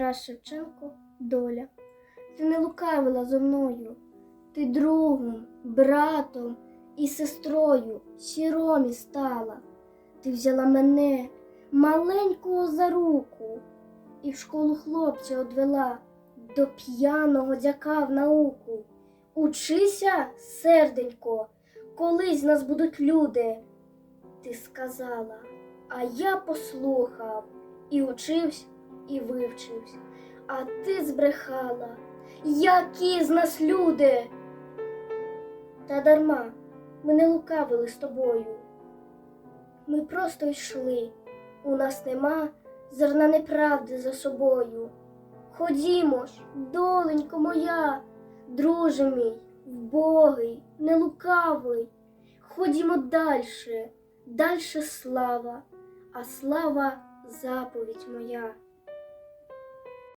Тарас Шевченко, доля. Ти не лукавила зо мною, ти другом, братом і сестрою сіромі стала. Ти взяла мене, маленького за руку, і в школу хлопця одвела до п'яного дяка в науку. Учися, серденько, колись нас будуть люди. Ти сказала, а я послухав і учився, і вивчився. А ти збрехала, які з нас люди. Та дарма, ми не лукавили з тобою. Ми просто йшли, у нас нема зерна неправди за собою. Ходімо ж, доленько моя, друже мій, вбогий, не лукавий. Ходімо дальше, дальше слава, а слава заповідь моя.